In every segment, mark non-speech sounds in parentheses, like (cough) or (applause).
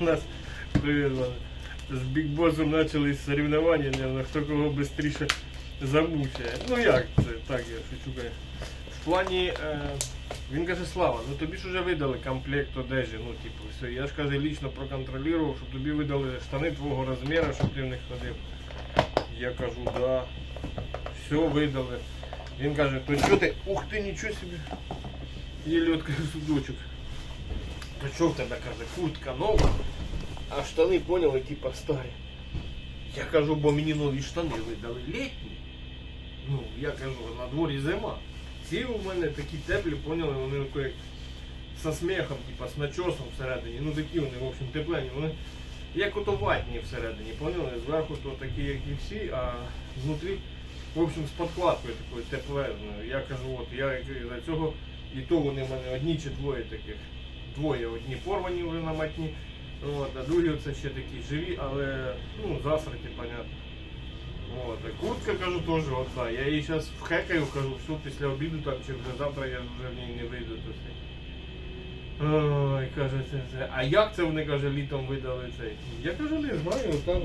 У нас Ваня. з бікбосом почались соревновання, наверное, хто кого швидше замучає. Ну як це? Так, я шучу. В плані, е, він каже, Слава, ну тобі ж вже видали комплект одежі, ну типу, все. Я ж каже, лічно проконтролював, щоб тобі видали штани твого розміру, щоб ти в них ходив. Я кажу, да. Все видали. Він каже, то що ти? Ух ти, нічого собі. Єлі судочок. То що в тебе каже, куртка нова, а штани поняли, типа старі. Я кажу, бо мені нові штани видали літні. Ну, я кажу, на дворі зима. Ці у мене такі теплі, поняли, вони як со смехом, типа, з начосом всередині. Ну такі вони, в общем, теплені. Вони як ото ватні всередині, поняли? Зверху то такі, як і всі, а внутрі, в общем, з подкладкою такою теплезною. Я кажу, от я за цього, і то вони в мене одні чи двоє таких. Двоє одні порвані вже на матні. От, а другі це ще такі живі, але ну, засраті, понятно. От, а куртка кажу теж одна. Я її зараз вхекаю, кажу, все після обіду там, чи вже завтра я вже в ній не вийду. То все. Ой, каже, це, це. А як це вони каже, літом видали цей? Я кажу, не знаю, там.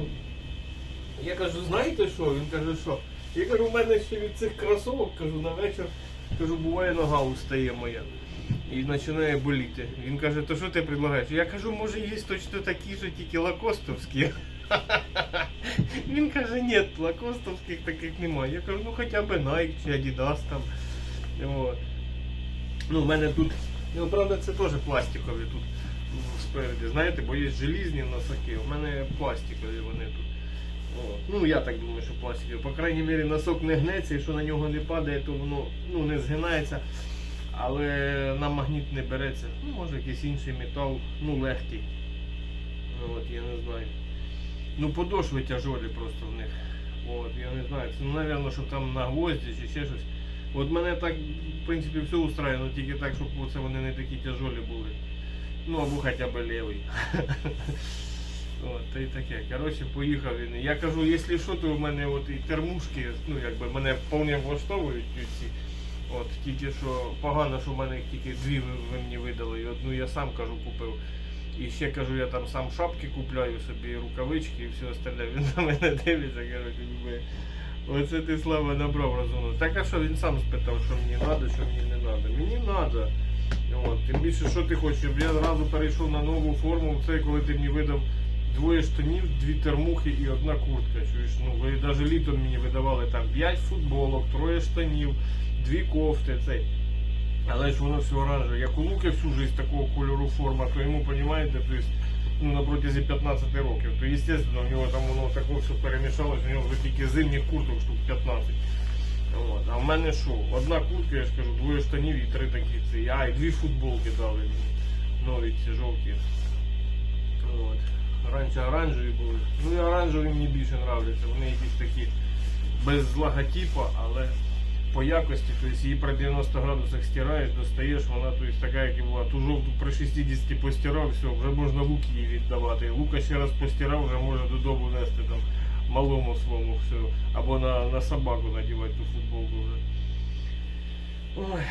Я кажу, знаєте що? Він каже, що? Я кажу, в мене ще від цих кросовок, кажу, на вечір, кажу, буває нога устає моя. І починає боліти. Він каже, то що ти предлагаєш? Я кажу, може є точно такі ж, тільки лакостовські. Він каже, ні, лакостовських таких немає. Я кажу, ну хоча б Nike чи Adidas там. От. Ну, у мене тут, ну правда, це теж пластикові тут спереді, знаєте, бо є желізні носоки, у мене пластикові вони тут. От. Ну, я так думаю, що пластикові. По крайній мірі носок не гнеться, і що на нього не падає, то воно ну, не згинається, але на магніт не береться. Ну, може якийсь інший метал, ну легкий. Ну, От, я не знаю. Ну, подошви тяжолі просто в них. От, я не знаю. Це, ну, напевно, щоб там на гвозді чи ще щось. От мене так, в принципі, все устраює, але тільки так, щоб оце вони не такі тяжолі були. Ну, або хоча б лівий. (laughs) От, й таке. Коротше, поїхав він. Я кажу, якщо що, то в мене от і термушки, ну якби мене вполне влаштовують ці. От, тільки що погано, що в мене тільки дві ви, мені видали. І одну я сам кажу купив. І ще кажу, я там сам шапки купляю собі, рукавички і все остальне. Він на мене дивиться, думає. Оце ти слава набрав розумно. Так а що він сам спитав, що мені треба, що мені не треба. Мені треба. Тим більше, що ти хочеш, щоб я одразу перейшов на нову форму, це коли ти мені видав двоє штанів, дві термухи і одна куртка. Чуєш, ну ви навіть літом мені видавали там 5 футболок, троє штанів, дві кофти. Цей. Але ж воно все оранжеве. Як у Луки всю жизнь такого кольору форма, то йому, розумієте, то ну, на протязі 15 років, то естественно, у нього там воно тако все перемішалось, у нього вже тільки зимніх курток штук 15. От. А в мене що? Одна куртка, я ж кажу, двоє штанів і три такі ці. А, і дві футболки дали мені. Нові ці жовті. От. Раніше оранжеві були. Ну і оранжеві мені більше нравляться. Вони якісь такі без логотипа, але по якості, тобто її при 90 градусах стираєш, достаєш, вона тобто, така, як і була. Ту жовту при 60 постирав, все, вже можна лук її віддавати. Лука ще раз постирав, вже може додому нести там малому своєму все. Або на, на собаку надівати ту футболку вже. Ой,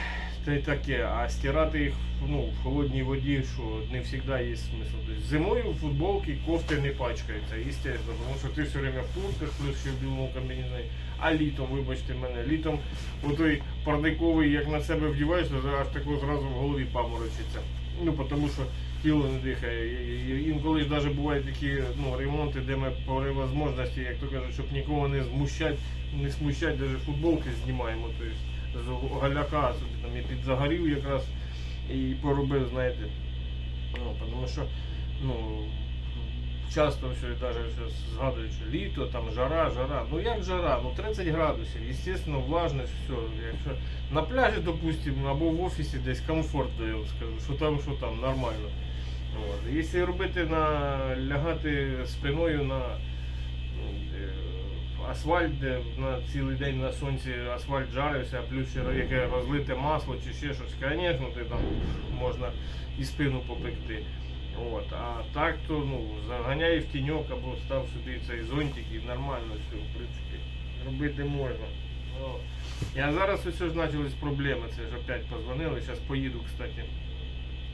й таке. А стирати їх ну, в холодній воді, що не завжди є смисл. Тобто зимою футболки, кофти не пачкаються, естественно, тому що ти все время в куртках, плюс ще в білому комбінезоні. А літом, вибачте мене, літом отой парниковий, як на себе вдіваєшся, аж тако зразу в голові паморочиться. Ну, тому що тіло не дихає. Інколи навіть бувають такі ну, ремонти, де ми по можливості, як то кажуть, щоб нікого не змущати, не смущати, навіть футболки знімаємо. Тобто, з галяка собі там і підзагорів якраз і поробив, знаєте. Ну, тому що ну, часто все, навіть щось згадують, що літо, там жара, жара. Ну як жара? Ну 30 градусів, звісно, влажність, все. Якщо на пляжі, допустимо, або в офісі десь комфортно, я вам скажу, що там, що там, нормально. От. Якщо робити на лягати спиною на ну, асфальт, де на цілий день на сонці асфальт жарився, а плюс ще яке розлите масло чи ще щось, звісно, ти там можна і спину попекти. От. А так то ну, заганяй в тіньок або став собі цей зонтик і нормально все, в принципі, робити можна. Ну, Я зараз ось ж почались проблеми, це ж опять позвонили, зараз поїду, кстати.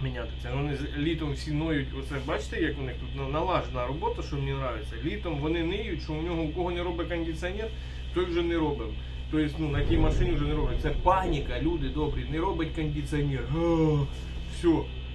Мінятися. Вони літом всі ноють, оце бачите, як у них тут налажена робота, що мені подобається. Літом вони ниють, що у нього у кого не робить кондиціонер, той вже не робив. Тобто ну, на тій машині вже не робить. Це паніка, люди добрі, не робить кондиціонер. А, Все,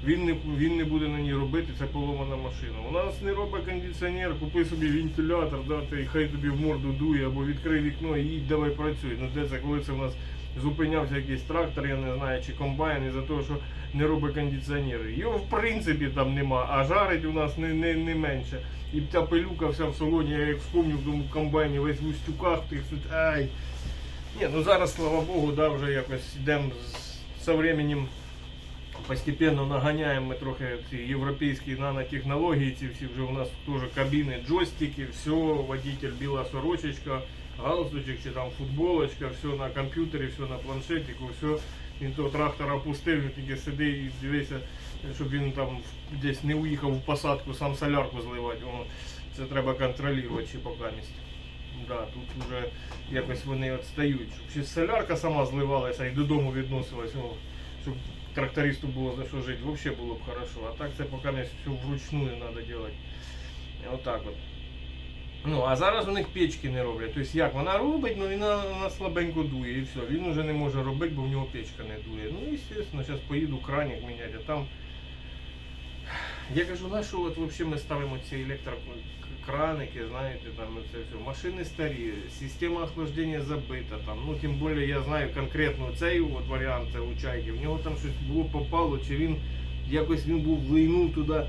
він не, він не буде на ній робити, це поломана машина. У нас не робить кондиціонер, купи собі вентилятор, да, хай тобі в морду дує, або відкрий вікно і їдь, давай працюй. Ну де це, коли це в нас зупинявся якийсь трактор, я не знаю, чи комбайн, із-за того, що не робить кондиціонери. Його в принципі там нема, а жарить у нас не, не, не менше. І та пилюка вся в салоні, я як вспомню в тому комбайні, весь в устюках, тих ай. Ні, ну зараз, слава Богу, да, вже якось йдемо з временем постепенно наганяємо ми трохи ці європейські нанотехнології, ці всі вже у нас теж кабіни, джойстики, все, водитель, біла сорочечка, галстучок чи там футболочка, все на комп'ютері, все на планшетику, все. Він того трактора пустив, він тільки сидить і дивися, щоб він там десь не уїхав в посадку, сам солярку зливати. О, це треба контролювати чи покамість. Да, тут вже якось вони відстають. Щоб солярка сама зливалася і додому відносилась, о, щоб трактористу було за що жити, взагалі було б хорошо. А так це поки все вручную треба робити. Отак от. Ну, а зараз у них печки не роблять. Тобто як вона робить, ну вона, вона слабенько дує і все. Він вже не може робити, бо в нього печка не дує. Ну, і звісно, зараз поїду кранік міняти, а там. Я кажу, на що от взагалі ми ставимо ці електрокраники, знаєте, там це все. Машини старі, система охлаждення забита. Там. Ну, тим більше я знаю конкретно цей от варіант це у чайки. В нього там щось було попало, чи він якось він був влийнув туди,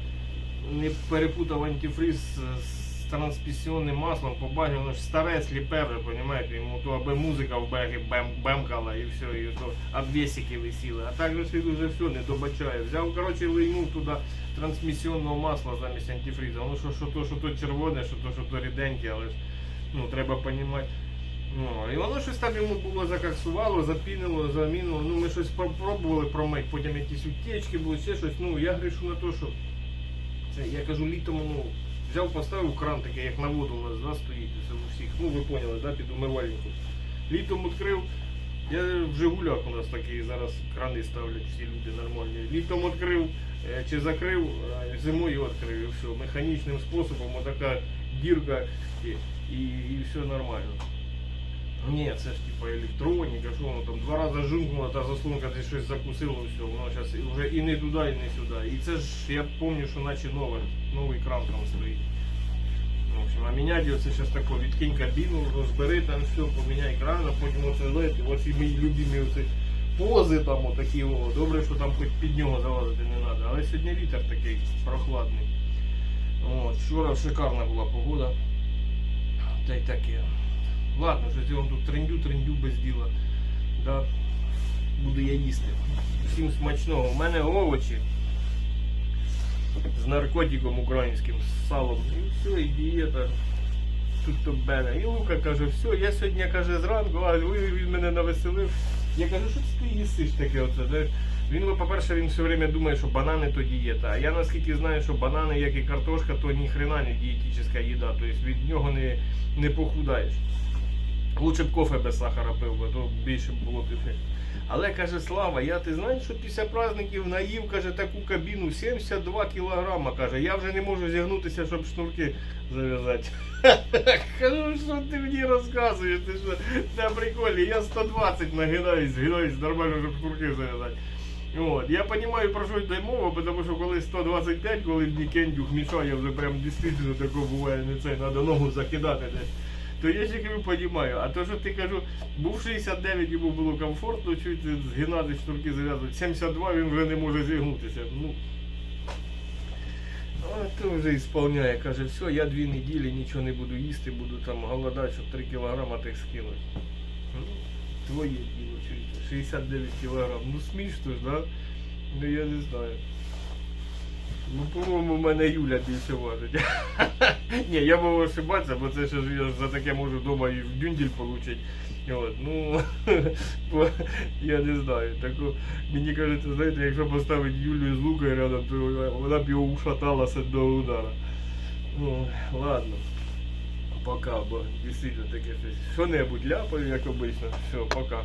не перепутав антифриз з трансмісіонним маслом, побачив, воно ж старе сліпе вже, розумієте, йому то аби музика в бегі бем, бемкала і все, і то обвесики висіли. А так же ж він все не добачає. Взяв, коротше, лийнув туди трансмісіонного масла замість антифриза. Ну що, що то, що то червоне, що то, що то ріденьке, але ж ну, треба розуміти. Ну, і воно щось там йому було закаксувало, запінило, замінило. Ну, ми щось пробували промити, потім якісь утечки були, ще щось. Ну, я грішу на те, що це, я кажу, літом ну, взяв, поставив кран такий, як на воду у нас да, стоїть у всіх. Ну, ви поняли, да, під умивальником. Літом відкрив. Я в Жигулях у нас такі зараз крани ставлять всі люди нормальні. Літом відкрив е, чи закрив, а зимою відкрив і все. Механічним способом отака дірка і, і, і все нормально. Ні, це ж типа електроніка, що воно там два рази жумкнуло, та заслонка десь щось закусило, все, воно зараз вже і не туди, і не сюди. І це ж я пам'ятаю, що наче нове, новий кран там стоїть. В общем, а міняти оце зараз тако, відкинь кабіну, розбери там все, поміняй кран, а потім оце знаєте, ось і мої любимі оці пози там отакі, о, добре, що там хоч під нього залазити не треба. Але сьогодні вітер такий прохладний. От, вчора шикарна була погода. Та й таке. Ладно, щось я вам тут трендю, трендю без діла. Да. Буду я їсти. Всім смачного. У мене овочі з наркотиком українським, з салом. І все, і дієта. Тут то бене. І Лука каже, все, я сьогодні каже зранку, а він мене навеселив. Я кажу, що це ти їсиш таке оце? знаєш? Він, ну, по-перше, він все время думає, що банани то дієта. А я наскільки знаю, що банани, як і картошка, то ні хрена не дієтична їда. Тобто від нього не, не похудаєш. Лучше б кофе без сахара пив, бо то більше було б ефект. Але каже Слава, я ти знаєш, що після праздників наїв каже таку кабіну 72 кілограма. Каже, я вже не можу зігнутися, щоб шнурки зав'язати. (laughs) Кажу, що ти мені розказуєш? Ти що на приколі, я 120 нагинаюсь, згинаюсь нормально, щоб шнурки зав'язати. От. Я розумію, про що йде мова, тому що коли 125, коли в Нікендюх мішає, вже прям дійсно такого буває, не це, треба ногу закидати десь то я ж тільки розумію. А то, що ти кажу, був 69, йому було комфортно, чуть згинати шнурки зав'язувати. 72 він вже не може зігнутися. Ну, то вже ісполняє. Каже, все, я дві неділі нічого не буду їсти, буду там голодати, щоб 3 кілограма тих скинути. Ну, твоє діло, чуєте, 69 кілограм. Ну смішно ж, да? Ну я не знаю. Ну, по-моєму, в мене Юля більше важить. (laughs) Ні, я можу ошибатися, бо це ще ж я за таке можу вдома і в дюндель отримати. От, ну, (laughs) я не знаю. Таку, мені кажеться, знаєте, якщо поставити Юлію з Лукою рядом, то вона б його ушаталася до удара. Ну, ладно. Пока, бо дійсно таке щось. Що-небудь ляпаю, як обично. Все, пока.